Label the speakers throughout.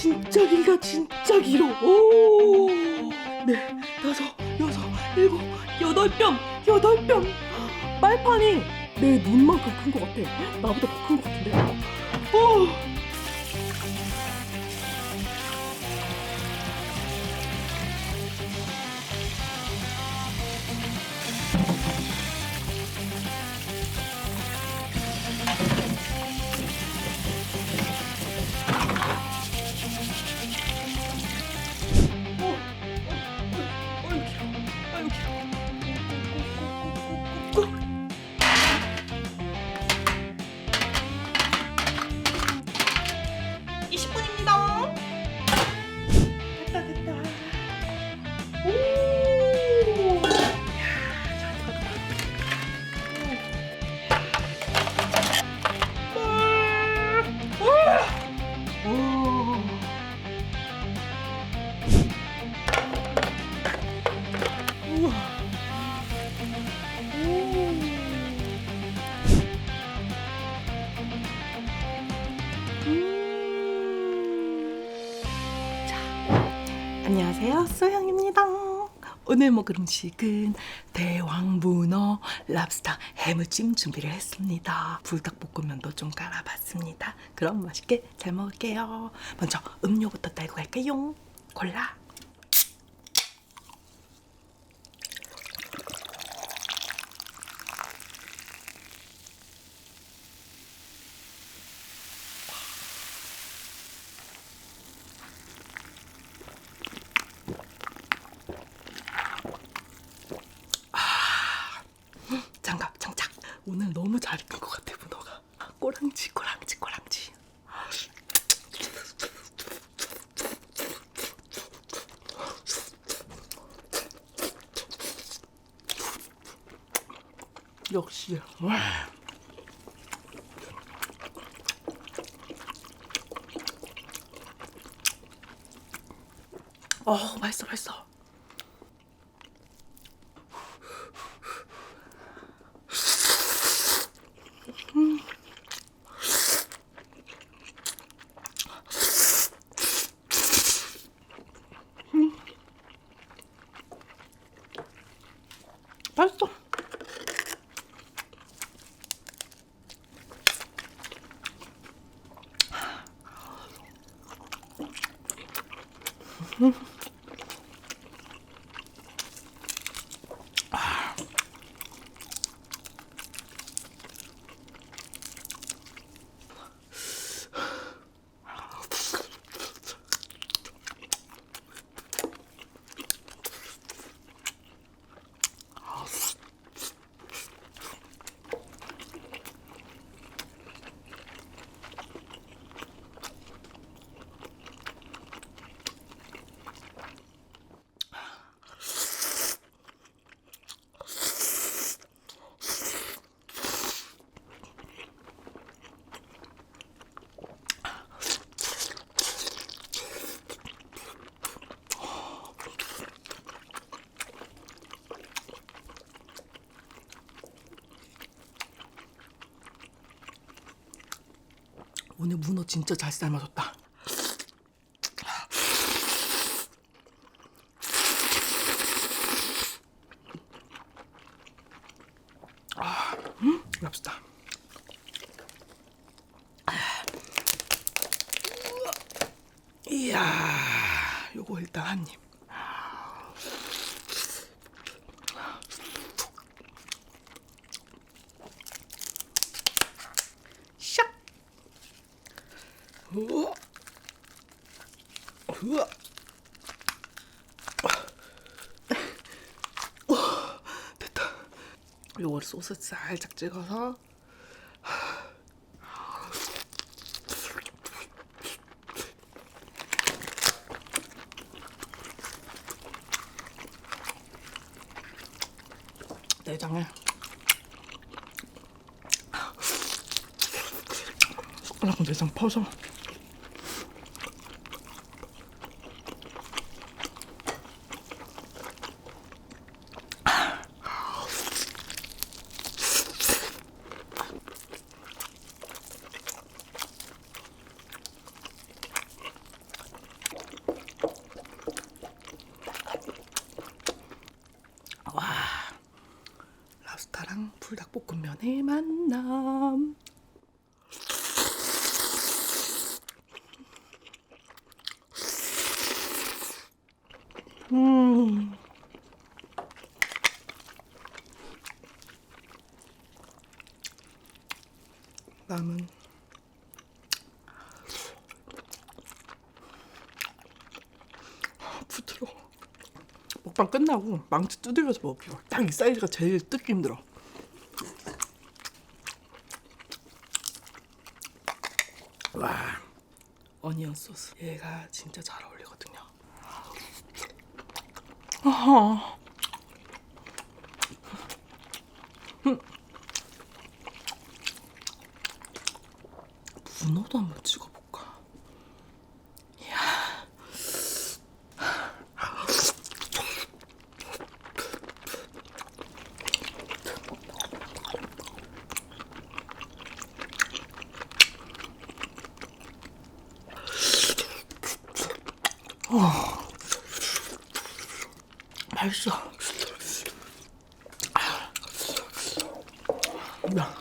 Speaker 1: 진짜 길다 진짜 길어 오! 네 다섯 여섯 일곱 여덟 뼘 여덟 뼘 빨판이 내 눈만큼 큰 것 같아 나보다 더 큰 것 같은데 오! 안녕하세요. 소영입니다. 오늘 먹을 음식은 대왕 문어 랍스터 해무찜 준비를 했습니다. 불닭볶음면도 좀 깔아봤습니다. 그럼 맛있게 잘 먹을게요. 먼저 음료부터 따고 갈게요. 콜라. 장갑 장착 오늘 너무 잘 익은 것 같아 문어가 꼬랑지 꼬랑지 꼬랑지 역시 와. 어 맛있어 맛있어 맛 오늘 문어 진짜 잘 삶아줬다. 아, 음, 랍스터. 이야, 요거 일단 한 입. 우와. 어, 됐다. 요걸 소스 살짝 찍어서 내장에 숟가락 내장 퍼서 불닭볶음면의 만남. 음. 남은 부드러워. 먹방 끝나고 망치 두들겨서 먹을게요. 딱이 사이즈가 제일 뜯기 힘들어. 와, 어니언 소스. 얘가 진짜 잘 어울리거든요. 아하. 음. 문어도 한번 찍어 맛있어. 야.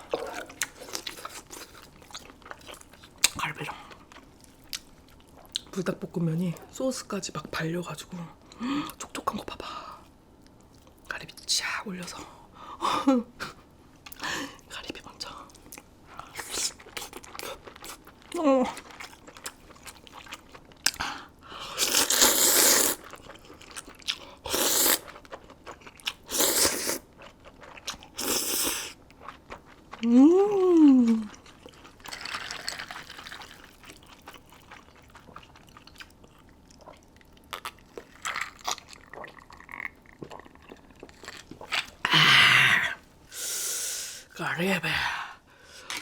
Speaker 1: 갈비랑 불닭볶음면이 소스까지 막 발려가지고 촉촉한 거 봐봐. 가리비 쫙 올려서 가리비 먼저. 어. 음. 가리비.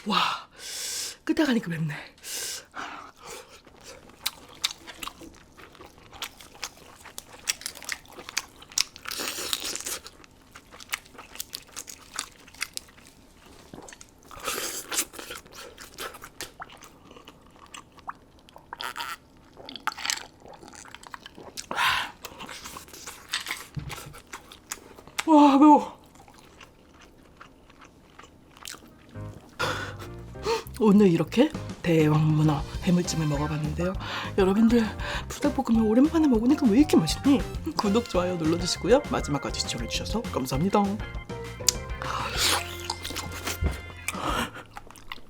Speaker 1: 와, 끝에 가니까 맵네. 오늘 이렇게 대왕 문어 해물찜을 먹어봤는데요. 여러분들 불닭볶음면 오랜만에 먹으니까 왜 이렇게 맛있니? 구독 좋아요 눌러주시고요. 마지막까지 시청해주셔서 감사합니다.